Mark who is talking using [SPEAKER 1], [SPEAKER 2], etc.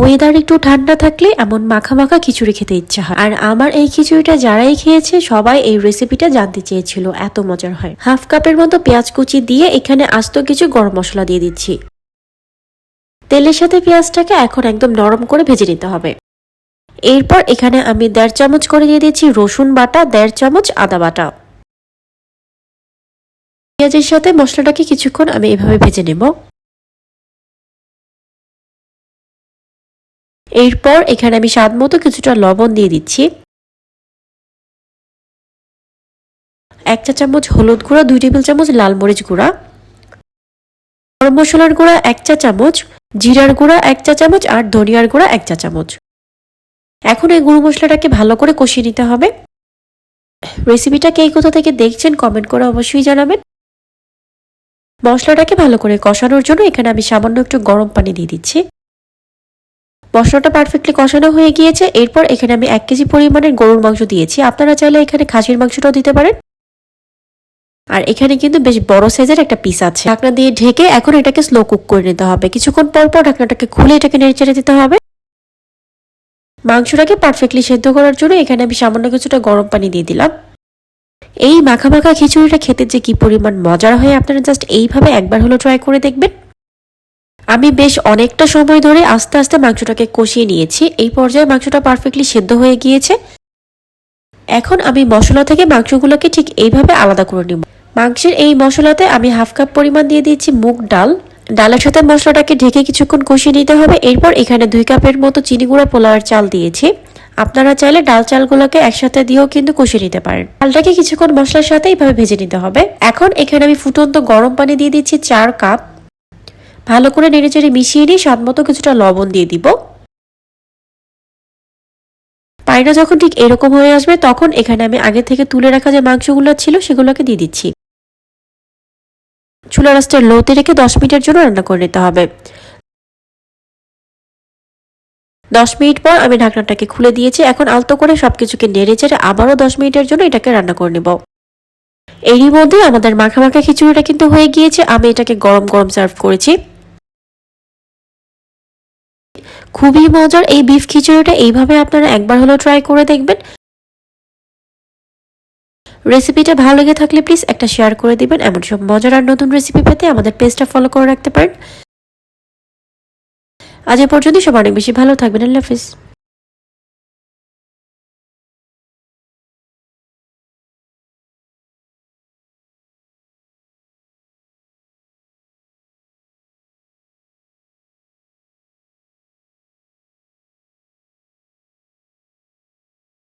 [SPEAKER 1] Weather একটু ঠান্ডা থাকলে এমন মাখা মাখা খিচুড়ি খেতে ইচ্ছা হয়। আর আমার এই খিচুড়িটা যারাই খেয়েছে, সবাই এই রেসিপিটা জানতে চেয়েছিল। এত মজার হয়। হাফ কাপের মতো পেঁয়াজ কুচি দিয়ে এখানে আস্ত কিছু গরম মশলা দিয়ে দিচ্ছি। তেলের সাথে পেঁয়াজটাকে এখন একদম নরম করে ভেজে নিতে হবে। এরপর এখানে আমি দেড় চামচ করে দিয়ে দিচ্ছি রসুন বাটা, দেড় চামচ আদা বাটা। পেঁয়াজের সাথে মশলাটাকে কিছুক্ষণ আমি এভাবে ভেজে নেব। এরপর এখানে আমি স্বাদ মতো কিছুটা লবণ দিয়ে দিচ্ছি। এক চা চামচ হলুদ গুঁড়া, দুই টেবিল চামচ লাল মরিচ গুঁড়া। গরম মশলার গুঁড়া এক চা চামচ, জিরার গুঁড়া এক চা চামচ আর ধনিয়ার গুঁড়া এক চা চামচ। এখন এই গুঁড়ো মশলাটাকে ভালো করে কষিয়ে নিতে হবে। রেসিপিটা কে কোথা থেকে দেখছেন কমেন্ট করে অবশ্যই জানাবেন। মশলাটাকে ভালো করে কষানোর জন্য এখানে আমি সামান্য একটু গরম পানি দিয়ে দিচ্ছি। মশলাটা পারফেক্টলি কষানো হয়ে গিয়েছে। এরপর এখানে আমি এক কেজি পরিমাণের গরুর মাংস দিয়েছি। আপনারা চাইলে এখানে খাসির মাংসটাও দিতে পারেন। আর এখানে কিন্তু বেশ বড় সাইজের একটা পিস আছে। ঢাকনা দিয়ে ঢেকে এখন এটাকে স্লো কুক করে নিতে হবে। কিছুক্ষণ পর পর ঢাকনাটাকে খুলে এটাকে নেড়ে দিতে হবে। মাংসটাকে পারফেক্টলি সেদ্ধ করার জন্য এখানে আমি সামান্য কিছুটা গরম পানি দিয়ে দিলাম। এই মাখা মাখা খিচুড়িটা খেতে যে কি পরিমাণ মজার হয় আপনারা জাস্ট এইভাবে একবার হলো ট্রাই করে দেখবেন। আমি বেশ অনেকটা সময় ধরে আস্তে আস্তে মাংসটাকে কষিয়ে নিয়েছি। এই পর্যায়ে মাংসটা পারফেক্টলি সেদ্ধ হয়ে গিয়েছে। এখন আমি মশলা থেকে মাংসগুলোকে ঠিক এইভাবে আলাদা করে নিব। মাংসের এই মশলাতে আমি হাফ কাপ পরিমাণ দিয়ে দিয়েছি মুগ ডাল। ডালের সাথে মশলাটাকে ঢেকে কিছুক্ষণ কষিয়ে নিতে হবে। এরপর এখানে দুই কাপের মতো চিনি গুঁড়া পোলাওয়ার চাল দিয়েছি। আপনারা চাইলে ডাল চালগুলোকে একসাথে দিয়েও কিন্তু কষিয়ে নিতে পারেন। ডালটাকে কিছুক্ষণ মশলার সাথে এইভাবে ভেজে নিতে হবে। এখন এখানে আমি ফুটন্ত গরম পানি দিয়ে দিচ্ছি চার কাপ। ভালো করে নেড়েচেড়ে মিশিয়ে নিয়ে স্বাদ মতো কিছুটা লবণ দিয়ে দিব। পানিটা যখন ঠিক এরকম হয়ে আসবে, তখন এখানে আমি আগে থেকে তুলে রাখা যে মাংসগুলো ছিল, সেগুলোকে দিয়ে দিচ্ছি। চুলা রাস্তার লোতে রেখে দশ মিনিটের জন্য রান্না করে নিতে হবে। দশ মিনিট পর আমি ঢাকনাটাকে খুলে দিয়েছি। এখন আলতো করে সবকিছুকে নেড়ে চেড়ে আবারও দশ মিনিটের জন্য এটাকে রান্না করে নেব। এরই মধ্যে আমাদের মাখা মাখা খিচুড়িটা কিন্তু হয়ে গিয়েছে। আমি এটাকে গরম গরম সার্ভ করেছি। খুবই মজার এই বিফ খিচুড়িটা। এইভাবে আপনারা একবার হলেও ট্রাই করে দেখবেন। রেসিপিটা ভালো লেগে থাকলে প্লিজ একটা শেয়ার করে দিবেন। এমন সব মজার আর নতুন রেসিপি পেতে আমাদের পেজটা ফলো করে রাখতে পারেন। আজ এ পর্যন্ত সব অনেক বেশি ভালো থাকবেন। আল্লাহ হাফিজ।